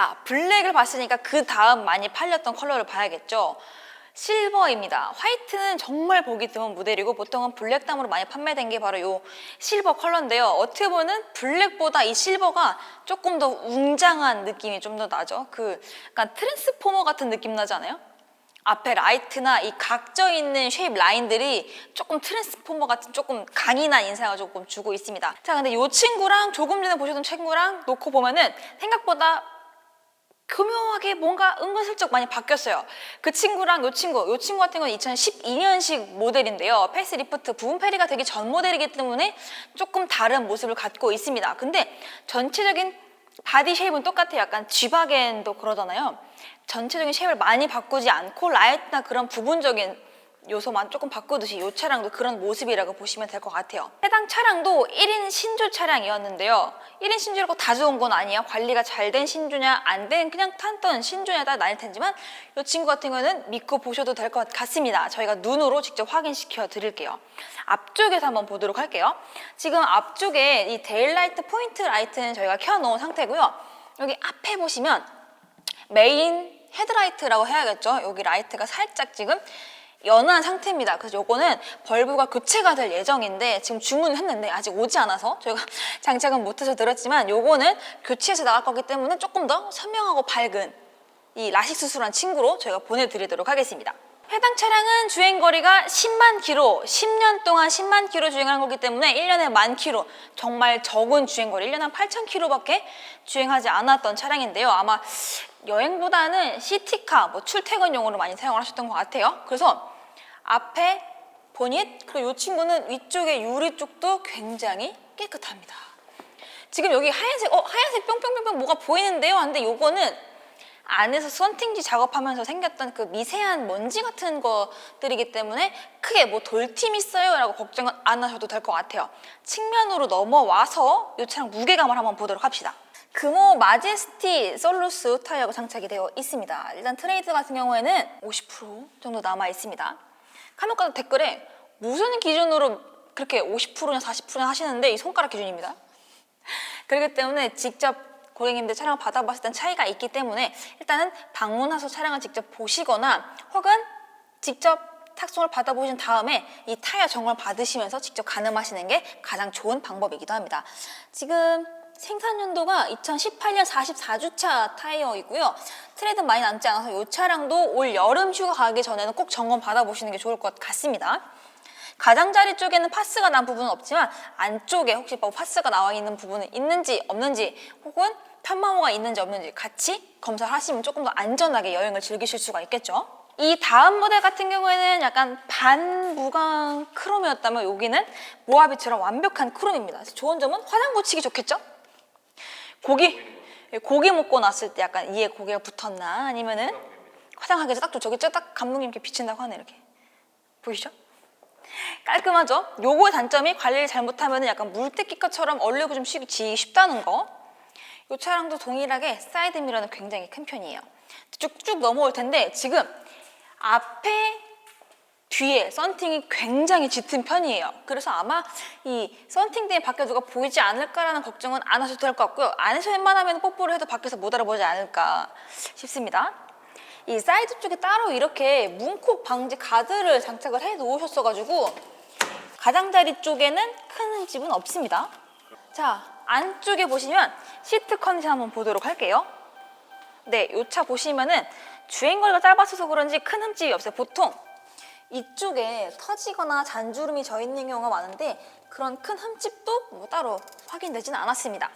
자, 블랙을 봤으니까 그 다음 많이 팔렸던 컬러를 봐야겠죠. 실버입니다. 화이트는 정말 보기 드문 모델이고 보통은 블랙담으로 많이 판매된 게 바로 이 실버 컬러인데요. 어떻게 보면 블랙보다 이 실버가 조금 더 웅장한 느낌이 좀 더 나죠. 그 약간 트랜스포머 같은 느낌 나지 않아요? 앞에 라이트나 이 각져 있는 쉐입 라인들이 조금 트랜스포머 같은 조금 강인한 인상을 조금 주고 있습니다. 자, 근데 이 친구랑 조금 전에 보셨던 친구랑 놓고 보면은 생각보다 교묘하게 뭔가 은근슬쩍 많이 바뀌었어요. 그 친구랑 이 친구, 이 친구 같은 건 2012년식 모델인데요. 패스 리프트 부분 페리가 되기 전 모델이기 때문에 조금 다른 모습을 갖고 있습니다. 근데 전체적인 바디 쉐입은 똑같아요. 약간 쥐바겐도 그러잖아요. 전체적인 쉐입을 많이 바꾸지 않고 라이트나 그런 부분적인 요소만 조금 바꾸듯이 이 차량도 그런 모습이라고 보시면 될 것 같아요. 해당 차량도 1인 신조 차량이었는데요. 1인 신조라고 다 좋은 건 아니에요. 관리가 잘 된 신조냐 안 된 그냥 탔던 신조냐에 따라 나뉠 텐지만 이 친구 같은 거는 믿고 보셔도 될 것 같습니다. 저희가 눈으로 직접 확인시켜 드릴게요. 앞쪽에서 한번 보도록 할게요. 지금 앞쪽에 이 데일라이트 포인트 라이트는 저희가 켜놓은 상태고요. 여기 앞에 보시면 메인 헤드라이트라고 해야겠죠. 여기 라이트가 살짝 지금 연한 상태입니다. 그래서 요거는 벌브가 교체가 될 예정인데 지금 주문을 했는데 아직 오지 않아서 저희가 장착은 못해서 들었지만 요거는 교체해서 나갈 거기 때문에 조금 더 선명하고 밝은 이 라식 수술한 친구로 저희가 보내드리도록 하겠습니다. 해당 차량은 주행 거리가 10만 킬로, 10년 동안 10만 킬로 주행한 거기 때문에 1년에 만 킬로, 정말 적은 주행 거리, 1년에 한 8천 킬로밖에 주행하지 않았던 차량인데요. 아마 여행보다는 시티카, 뭐 출퇴근용으로 많이 사용을 하셨던 것 같아요. 그래서 앞에 보닛, 그리고 이 친구는 위쪽에 유리 쪽도 굉장히 깨끗합니다. 지금 여기 하얀색, 어, 하얀색 뿅뿅뿅뿅 뭐가 보이는데요? 근데 요거는 안에서 썬팅지 작업하면서 생겼던 그 미세한 먼지 같은 것들이기 때문에 크게 뭐 돌팀 있어요 라고 걱정은 안 하셔도 될 것 같아요. 측면으로 넘어와서 이 차량 무게감을 한번 보도록 합시다. 금호 마제스티 솔루스 타이어가 장착이 되어 있습니다. 일단 트레이드 같은 경우에는 50% 정도 남아 있습니다. 카노카도 댓글에 무슨 기준으로 그렇게 50%냐 40%냐 하시는데 이 손가락 기준입니다. 그렇기 때문에 직접 고객님들 차량을 받아봤을 땐 차이가 있기 때문에 일단은 방문해서 차량을 직접 보시거나 혹은 직접 탁송을 받아보신 다음에 이 타이어 점검을 받으시면서 직접 가늠하시는 게 가장 좋은 방법이기도 합니다. 지금 생산 연도가 2018년 44주차 타이어이고요. 트레이드 많이 남지 않아서 이 차량도 올 여름 휴가 가기 전에는 꼭 점검 받아보시는 게 좋을 것 같습니다. 가장자리 쪽에는 파스가 난 부분은 없지만 안쪽에 혹시 뭐 파스가 나와 있는 부분은 있는지 없는지 혹은 편마모가 있는지 없는지 같이 검사를 하시면 조금 더 안전하게 여행을 즐기실 수가 있겠죠. 이 다음 모델 같은 경우에는 약간 반무광 크롬이었다면 여기는 모하비처럼 완벽한 크롬입니다. 좋은 점은 화장 고치기 좋겠죠? 고기 고기 먹고 났을 때 약간 이에 고기가 붙었나 아니면은 화장하기 딱 좋죠. 저기 딱 감독님 이렇게 비친다고 하네 이렇게 보이시죠? 깔끔하죠? 요거의 단점이 관리를 잘못하면 약간 물때끼것처럼 얼리고 좀 쉬기 쉽다는 거. 이 차량도 동일하게 사이드 미러는 굉장히 큰 편이에요. 쭉쭉 넘어올 텐데 지금 앞에 뒤에 썬팅이 굉장히 짙은 편이에요. 그래서 아마 이 썬팅 때문에 밖에 누가 보이지 않을까라는 걱정은 안 하셔도 될 것 같고요. 안에서 웬만하면 뽀뽀를 해도 밖에서 못 알아보지 않을까 싶습니다. 이 사이드 쪽에 따로 이렇게 문콕 방지 가드를 장착을 해 놓으셨어가지고 가장자리 쪽에는 큰 흠집은 없습니다. 자, 안쪽에 보시면 시트 컨디션 한번 보도록 할게요. 네, 이차 보시면은 주행거리가 짧아서 그런지 큰 흠집이 없어요. 보통 이쪽에 터지거나 잔주름이 져 있는 경우가 많은데 그런 큰 흠집도 뭐 따로 확인되지는 않았습니다.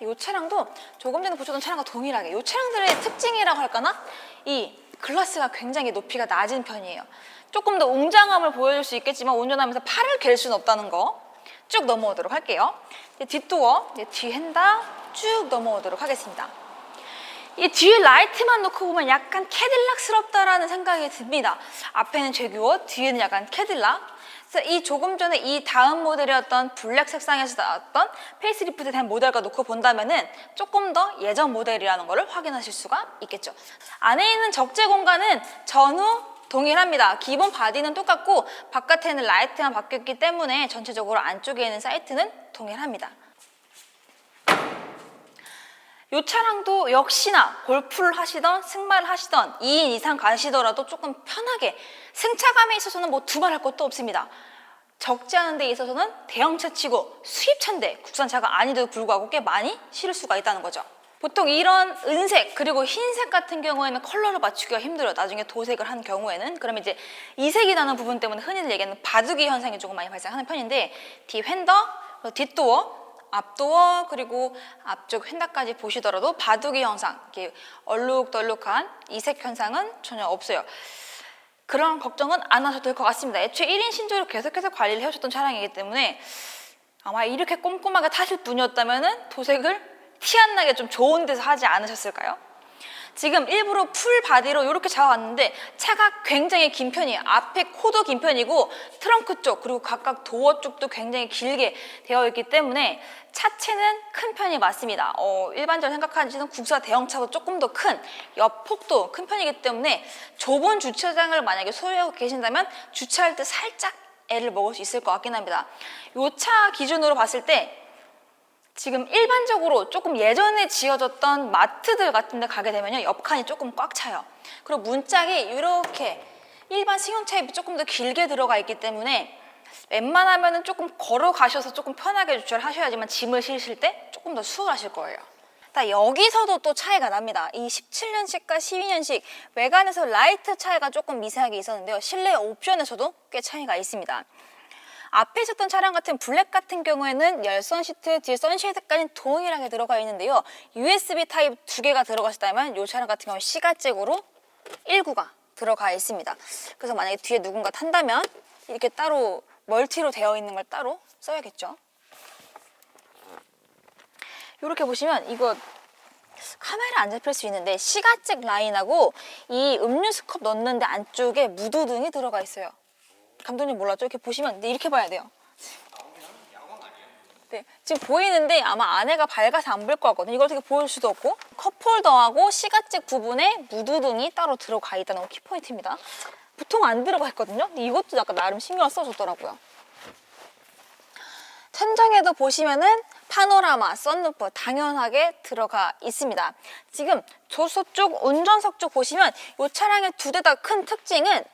이 차량도 조금 전에 보셨던 차량과 동일하게 이 차량들의 특징이라고 할까나? 이 글라스가 굉장히 높이가 낮은 편이에요. 조금 더 웅장함을 보여줄 수 있겠지만 운전하면서 팔을 갤 수는 없다는 거. 쭉 넘어오도록 할게요. 뒷도어, 뒤 핸다 쭉 넘어오도록 하겠습니다. 이 뒤에 라이트만 놓고 보면 약간 캐딜락스럽다라는 생각이 듭니다. 앞에는 제규어, 뒤에는 약간 캐딜락. 그래서 이 조금 전에 이 다음 모델이었던 블랙 색상에서 나왔던 페이스리프트에 대한 모델과 놓고 본다면은 조금 더 예전 모델이라는 것을 확인하실 수가 있겠죠. 안에 있는 적재 공간은 전후 동일합니다. 기본 바디는 똑같고 바깥에는 라이트만 바뀌었기 때문에 전체적으로 안쪽에 있는 사이트는 동일합니다. 이 차량도 역시나 골프를 하시던 승마를 하시던 2인 이상 가시더라도 조금 편하게 승차감에 있어서는 뭐 두말할 것도 없습니다. 적지 않은 데 있어서는 대형차 치고 수입차인데 국산차가 아닌데도 불구하고 꽤 많이 실을 수가 있다는 거죠. 보통 이런 은색 그리고 흰색 같은 경우에는 컬러를 맞추기가 힘들어요. 나중에 도색을 한 경우에는 그러면 이제 이색이 나는 부분 때문에 흔히들 얘기하는 바둑이 현상이 조금 많이 발생하는 편인데 뒤 휀더, 뒷도어, 앞도어 그리고 앞쪽 휀다까지 보시더라도 바둑이 현상, 이렇게 얼룩덜룩한 이색 현상은 전혀 없어요. 그런 걱정은 안 하셔도 될 것 같습니다. 애초에 1인 신조로 계속해서 관리를 해오셨던 차량이기 때문에 아마 이렇게 꼼꼼하게 타실 분이었다면 도색을 티 안 나게 좀 좋은 데서 하지 않으셨을까요? 지금 일부러 풀 바디로 이렇게 잡아왔는데 차가 굉장히 긴 편이에요. 앞에 코도 긴 편이고 트렁크 쪽 그리고 각각 도어 쪽도 굉장히 길게 되어 있기 때문에 차체는 큰 편이 맞습니다. 어, 일반적으로 생각하시는 국사 대형차보다 조금 더 큰 옆폭도 큰 편이기 때문에 좁은 주차장을 만약에 소유하고 계신다면 주차할 때 살짝 애를 먹을 수 있을 것 같긴 합니다. 이 차 기준으로 봤을 때 지금 일반적으로 조금 예전에 지어졌던 마트들 같은 데 가게 되면요. 옆칸이 조금 꽉 차요. 그리고 문짝이 이렇게 일반 승용차에 조금 더 길게 들어가 있기 때문에 웬만하면 조금 걸어가셔서 조금 편하게 주차를 하셔야지만 짐을 실으실 때 조금 더 수월하실 거예요. 딱 여기서도 또 차이가 납니다. 이 17년식과 12년식 외관에서 라이트 차이가 조금 미세하게 있었는데요. 실내 옵션에서도 꽤 차이가 있습니다. 앞에 있었던 차량 같은 블랙 같은 경우에는 열선 시트, 뒤에 선쉐이드까지 동일하게 들어가 있는데요. USB 타입 두 개가 들어가셨다면 이 차량 같은 경우는 시가잭으로 1구가 들어가 있습니다. 그래서 만약에 뒤에 누군가 탄다면 이렇게 따로 멀티로 되어 있는 걸 따로 써야겠죠. 이렇게 보시면 이거 카메라 안 잡힐 수 있는데 시가잭 라인하고 이 음료수 컵 넣는데 안쪽에 무드등이 들어가 있어요. 감독님 몰랐죠? 이렇게 보시면 근데 이렇게 봐야 돼요. 네, 지금 보이는데 아마 안에가 밝아서 안 보일 것 같거든요. 이걸 어떻게 보일 수도 없고 컵홀더하고 시가잭 부분에 무드등이 따로 들어가 있다는 거 키포인트입니다. 보통 안 들어가 있거든요. 근데 이것도 약간 나름 신경을 써줬더라고요. 천장에도 보시면은 파노라마, 썬루프 당연하게 들어가 있습니다. 지금 조수석 쪽, 운전석 쪽 보시면 이 차량의 두 대 다 큰 특징은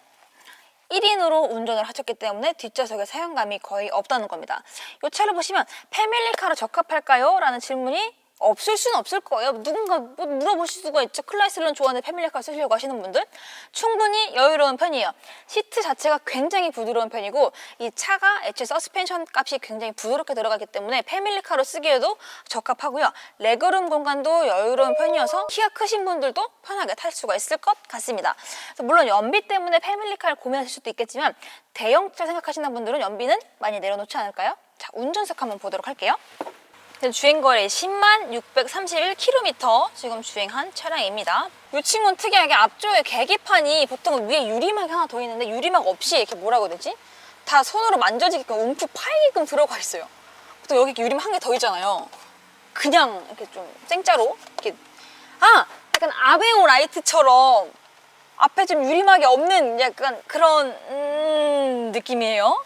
1인으로 운전을 하셨기 때문에 뒷좌석에 사용감이 거의 없다는 겁니다. 이 차를 보시면 패밀리카로 적합할까요? 라는 질문이 없을 수는 없을 거예요. 누군가 뭐 물어보실 수가 있죠. 클라이슬런 좋아하는데 패밀리카 쓰시려고 하시는 분들 충분히 여유로운 편이에요. 시트 자체가 굉장히 부드러운 편이고 이 차가 애초에 서스펜션 값이 굉장히 부드럽게 들어가기 때문에 패밀리카로 쓰기에도 적합하고요. 레그룸 공간도 여유로운 편이어서 키가 크신 분들도 편하게 탈 수가 있을 것 같습니다. 물론 연비 때문에 패밀리카를 고민하실 수도 있겠지만 대형차 생각하시는 분들은 연비는 많이 내려놓지 않을까요? 자, 운전석 한번 보도록 할게요. 주행거리 10만 631km 지금 주행한 차량입니다. 이 친구는 특이하게 앞쪽에 계기판이 보통 위에 유리막이 하나 더 있는데 유리막 없이 이렇게 뭐라고 해야 되지? 다 손으로 만져지게끔 움푹 파이게끔 들어가 있어요. 보통 여기 유리막 한 개 더 있잖아요. 그냥 이렇게 좀 쨍짜로 이렇게 아 약간 아베오 라이트처럼 앞에 좀 유리막이 없는 약간 그런 음, 느낌이에요.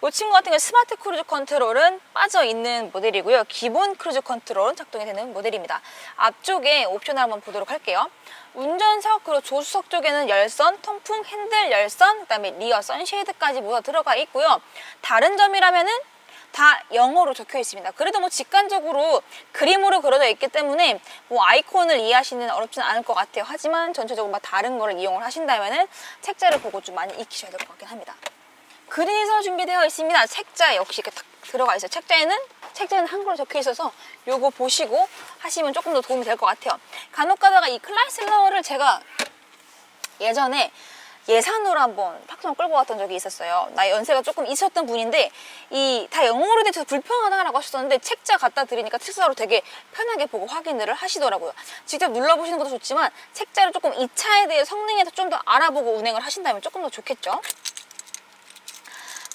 이 친구 같은 경우 스마트 크루즈 컨트롤은 빠져 있는 모델이고요. 기본 크루즈 컨트롤은 작동이 되는 모델입니다. 앞쪽에 옵션을 한번 보도록 할게요. 운전석 그리고 조수석 쪽에는 열선, 통풍, 핸들 열선, 그다음에 리어 선쉐이드까지 모두 들어가 있고요. 다른 점이라면은 다 영어로 적혀 있습니다. 그래도 뭐 직관적으로 그림으로 그려져 있기 때문에 뭐 아이콘을 이해하시는 어렵지는 않을 것 같아요. 하지만 전체적으로 막 다른 거를 이용을 하신다면은 책자를 보고 좀 많이 익히셔야 될 것 같긴 합니다. 그래서 준비되어 있습니다. 책자 역시 이렇게 딱 들어가 있어요. 책자에는 책자에는 한글로 적혀 있어서 요거 보시고 하시면 조금 더 도움이 될 것 같아요. 간혹 가다가 이 클라이슬러를 제가 예전에 예산으로 한번 탁송 끌고 갔던 적이 있었어요. 나 연세가 조금 있었던 분인데 이 다 영어로 돼서 불편하다라고 하셨었는데 책자 갖다 드리니까 책자로 되게 편하게 보고 확인을 하시더라고요. 직접 눌러보시는 것도 좋지만 책자를 조금 이 차에 대해 성능에 대해서 좀 더 알아보고 운행을 하신다면 조금 더 좋겠죠.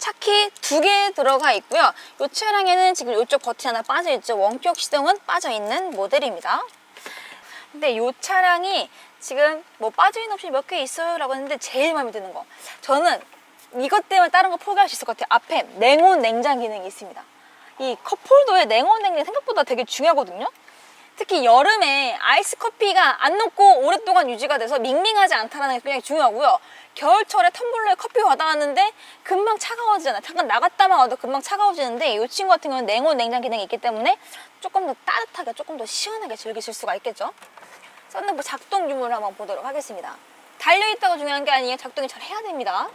차키 두 개 들어가 있고요. 이 차량에는 지금 이쪽 버튼 하나 빠져 있죠. 원격 시동은 빠져 있는 모델입니다. 근데 이 차량이 지금 뭐 빠져 있는 옵션이 몇개 있어요 라고 했는데 제일 마음에 드는 거 저는 이것 때문에 다른 거 포기할 수 있을 것 같아요. 앞에 냉온 냉장 기능이 있습니다. 이 컵홀더에 냉온 냉장 생각보다 되게 중요하거든요. 특히 여름에 아이스 커피가 안 녹고 오랫동안 유지가 돼서 밍밍하지 않다는 게 굉장히 중요하고요. 겨울철에 텀블러에 커피 받아왔는데 금방 차가워지잖아요. 잠깐 나갔다만 와도 금방 차가워지는데 이 친구 같은 경우는 냉온 냉장 기능이 있기 때문에 조금 더 따뜻하게 조금 더 시원하게 즐기실 수가 있겠죠. 썬루프 작동 유무를 한번 보도록 하겠습니다. 달려있다가 중요한 게 아니에요. 작동이 잘 해야 됩니다.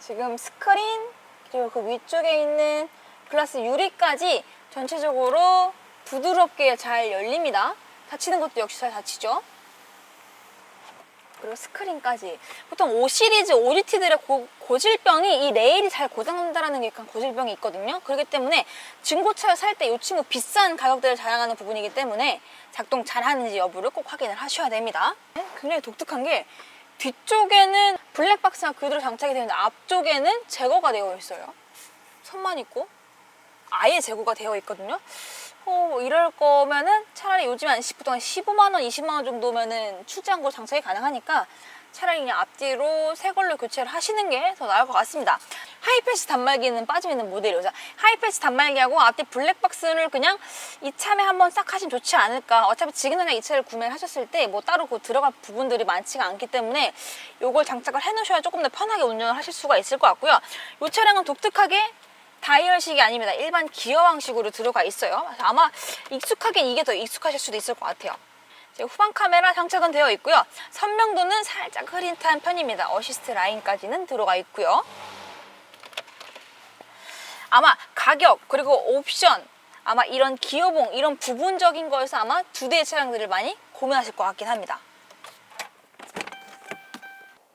지금 스크린 그리고 그 위쪽에 있는 글라스 유리까지 전체적으로 부드럽게 잘 열립니다. 닫히는 것도 역시 잘 닫히죠. 그리고 스크린까지 보통 5 시리즈 OGT들의 고, 고질병이 이 레일이 잘 고장난다라는 게 약간 고질병이 있거든요. 그렇기 때문에 중고차를 살 때 이 친구 비싼 가격대를 자랑하는 부분이기 때문에 작동 잘하는지 여부를 꼭 확인을 하셔야 됩니다. 굉장히 독특한 게 뒤쪽에는 블랙박스가 그대로 장착이 되는데 앞쪽에는 제거가 되어 있어요. 선만 있고 아예 제거가 되어 있거든요. 어, 뭐 이럴 거면은 차라리 요즘 한 10, 보통 15만 원, 20만 원 정도면은 출장고 장착이 가능하니까 차라리 그냥 앞뒤로 새 걸로 교체를 하시는 게 더 나을 것 같습니다. 하이패스 단말기는 모델이에요. 자, 하이패스 단말기하고 앞뒤 블랙박스를 그냥 이참에 한번 싹 하시면 좋지 않을까. 어차피 지금 당장 이 차를 구매를 하셨을 때 뭐 따로 그 들어갈 부분들이 많지가 않기 때문에 요걸 장착을 해 놓으셔야 조금 더 편하게 운전을 하실 수가 있을 것 같고요. 이 차량은 독특하게 다이얼식이 아닙니다. 일반 기어왕식으로 들어가 있어요. 아마 익숙하긴 이게 더 익숙하실 수도 있을 것 같아요. 후방 카메라 장착은 되어 있고요. 선명도는 살짝 흐릿한 편입니다. 어시스트 라인까지는 들어가 있고요. 아마 가격 그리고 옵션 아마 이런 기어봉 이런 부분적인 거에서 아마 두 대의 차량들을 많이 고민하실 것 같긴 합니다.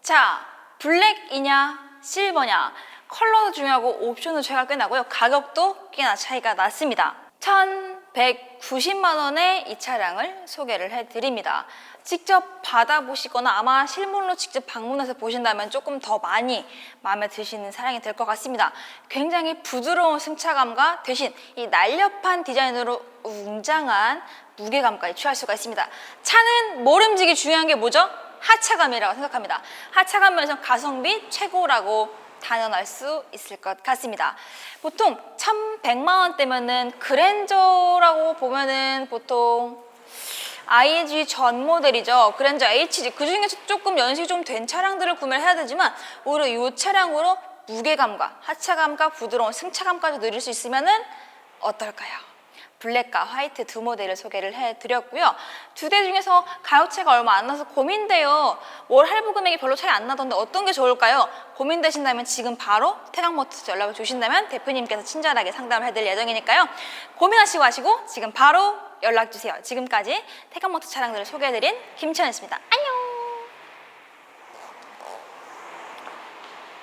자, 블랙이냐 실버냐 컬러도 중요하고 옵션도 차이가 꽤 나고요. 가격도 꽤나 차이가 났습니다. 1,190만 원에 이 차량을 소개를 해드립니다. 직접 받아보시거나 아마 실물로 직접 방문해서 보신다면 조금 더 많이 마음에 드시는 차량이 될 것 같습니다. 굉장히 부드러운 승차감과 대신 이 날렵한 디자인으로 웅장한 무게감까지 취할 수가 있습니다. 차는 모름지기 중요한 게 뭐죠? 하차감이라고 생각합니다. 하차감에서 가성비 최고라고 단언할 수 있을 것 같습니다. 보통 1,100만 원대면은 그랜저라고 보면은 보통 IAG 전 모델이죠. 그랜저 HG 그 중에서 조금 연식이 좀 된 차량들을 구매를 해야 되지만 오히려 이 차량으로 무게감과 하차감과 부드러운 승차감까지 누릴 수 있으면은 어떨까요? 블랙과 화이트 두 모델을 소개를 해드렸고요. 두 대 중에서 가격차가 얼마 안 나서 고민돼요. 월 할부 금액이 별로 차이 안 나던데 어떤 게 좋을까요? 고민되신다면 지금 바로 태강모터스 연락을 주신다면 대표님께서 친절하게 상담을 해드릴 예정이니까요. 고민하시고 하시고 지금 바로 연락 주세요. 지금까지 태강모터 차량들을 소개해드린 김치현이었습니다. 안녕!